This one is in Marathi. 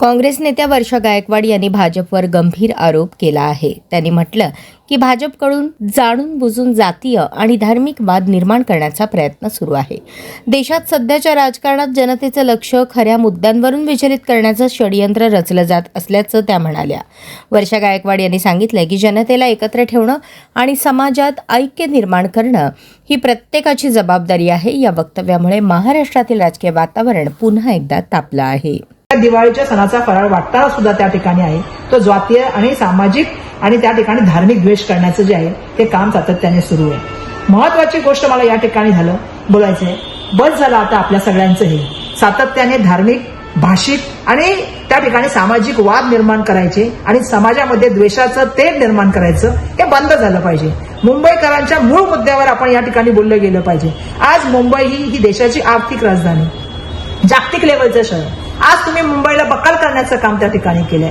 काँग्रेस नेत्या वर्षा गायकवाड यांनी भाजपवर गंभीर आरोप केला आहे. त्यांनी म्हटलं की भाजपकडून जाणून बुजून जातीय आणि धार्मिक वाद निर्माण करण्याचा प्रयत्न सुरू आहे. देशात सध्याच्या राजकारणात जनतेचं लक्ष खऱ्या मुद्द्यांवरून विचलित करण्याचं षडयंत्र रचलं जात असल्याचं त्या म्हणाल्या. वर्षा गायकवाड यांनी सांगितलं की जनतेला एकत्र ठेवणं आणि समाजात ऐक्य निर्माण करणं ही प्रत्येकाची जबाबदारी आहे. या वक्तव्यामुळे महाराष्ट्रातील राजकीय वातावरण पुन्हा एकदा तापलं आहे. दिवाळीच्या सणाचा फराळ वाटताना सुद्धा त्या ठिकाणी आहे. तो जातीय आणि सामाजिक आणि त्या ठिकाणी धार्मिक द्वेष करण्याचं जे आहे ते काम सातत्याने सुरू आहे. महत्वाची गोष्ट मला या ठिकाणी झालं बोलायचं आहे. बस झालं आता आपल्या सगळ्यांचं हे सातत्याने धार्मिक भाषिक आणि त्या ठिकाणी सामाजिक वाद निर्माण करायचे आणि समाजामध्ये द्वेषाचं तेढ निर्माण करायचं हे बंद झालं पाहिजे. मुंबईकरांच्या मूळ मुद्द्यावर आपण या ठिकाणी बोललं गेलं पाहिजे. आज मुंबई ही ही देशाची आर्थिक राजधानी. जागतिक लेवलचं शहर. आज तुम्ही मुंबईला बक्कल करण्याचं काम त्या ठिकाणी केलंय.